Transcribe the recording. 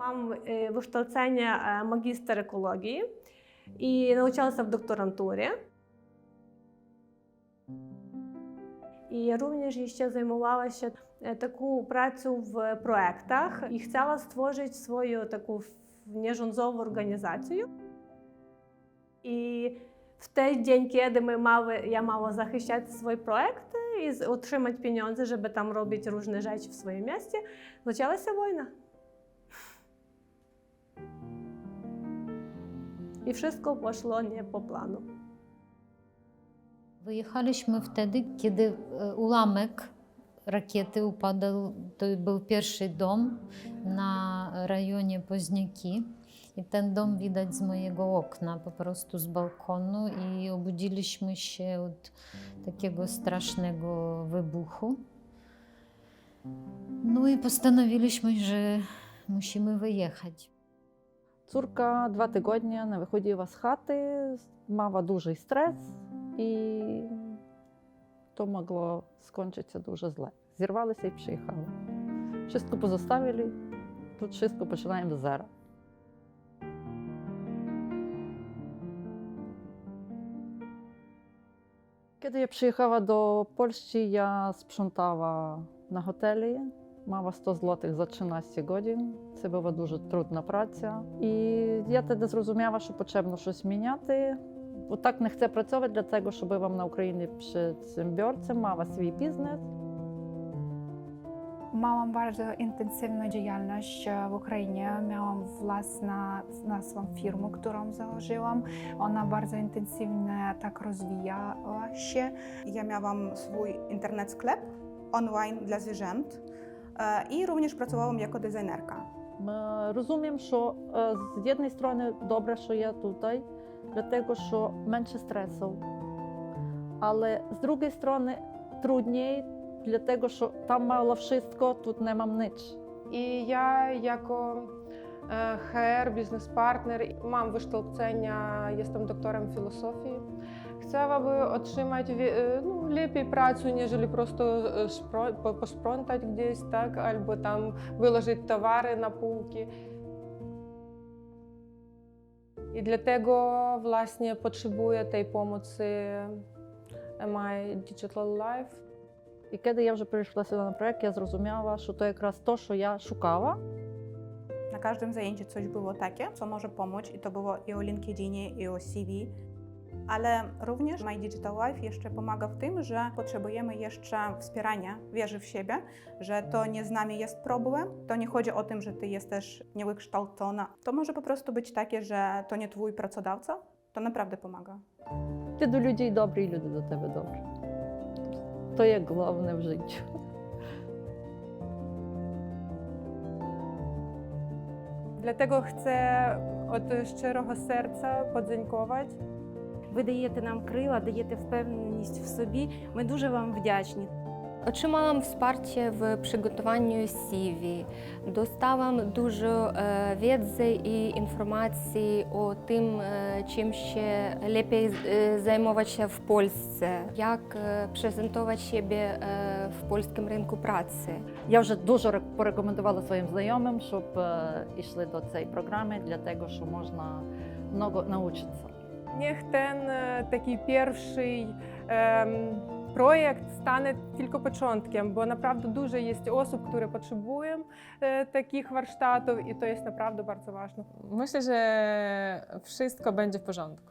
Mam e, wykształcenie e, magister i nauczyłam się w doktoranturze. I również się e, taką pracą w projektach i chciała stworzyć swoją taką nierządzową organizację. I w ten dzień, kiedy my mały, ja mała захищати swój projekt i z- otrzymać pieniądze, żeby tam robić różne rzeczy w swoim mieście, zaczęła I wszystko poszło nie po planu. Wyjechaliśmy wtedy, kiedy e, ułamek rakiety upadł. To był pierwszy dom na rejonie Poznaki. I ten dom widać z mojego okna, po prostu z balkonu, i obudziliśmy się od takiego strasznego wybuchu. No i postanowiliśmy, że musimy wyjechać. Córka два тижні не виходила з хати, мала дуже стрес, і то могло скончитися дуже зле. Зірвалися і приїхали. Wszystko позоставили, тут wszystko починаємо з зера. Kiedy ja przyjechała do Polski, ja sprzątała na hoteli. Мала 100 злотих за 13 годин. Це була дуже трудна праця. І я тоді зрозуміла, що потрібно щось міняти. Отак не chcę працювати для того, щоб на Україні. Małam bardzo intensywną działalność e, w Ukrainie. Miałam własna, własną firmę, którą założyłam. Ona bardzo intensywnie tak rozwijała się. Ja miałam swój internet sklep online dla zwierząt e, i również pracowałam jako designerka. Е, Розумім, що е, з однієї сторони добре, що я тут, для того, що менше стресу. Але з другої сторони трудniej, для того, що там мало wszystko, тут не мам ніч. І я jako e, HR, biznes-partner, mam wykształcenia, jestem doktorem filozofii. Chciałabym otrzymać e, no, lepiej pracę, e, szpro- po- posprzątać gdzieś, tak, albo tam wyłożyć towary na półki. I dlatego właśnie potrzebuję tej pomocy My Digital Life. І коли я вже прийшла сюди на проєкт, я зрозуміла, що то якраз то, що я шукала. Na każdym zajęciu coś było takie, co może pomóc i to było i o LinkedInie, i o CV. ale również My Digital Life jeszcze pomaga w tym, że potrzebujemy jeszcze wspierania wierzy w siebie, że to nie z nami jest problem, to nie chodzi o tym, że ty jesteś niewykształcona. To może po prostu być takie, że to nie twój pracodawca, to naprawdę pomaga. Ty do ludzi dobry i ludzie do ciebie dobrzy. To jest główne w życiu. Dlatego chcę od szczerego serca podziękować Ви даєте нам крила, даєте впевненість в собі. Ми дуже вам wdzięczni. Otrzymałam wsparcie w przygotowaniu CV. Dostałam dużo e, wiedzy i informacji o tym, e, czym się lepiej e, zajmować się w Polsce, jak e, prezentować siebie e, w polskim rynku pracy. Я вже дуже рек- порекомендувала своїм знайомим, щоб е, йшли до цієї програми для того, що можна много навчитися. Niech ten e, taki pierwszy projekt stanie tylko początkiem, bo naprawdę dużo jest osób, które potrzebują e, takich warsztatów i to jest naprawdę bardzo ważne. Myślę, że wszystko będzie w porządku.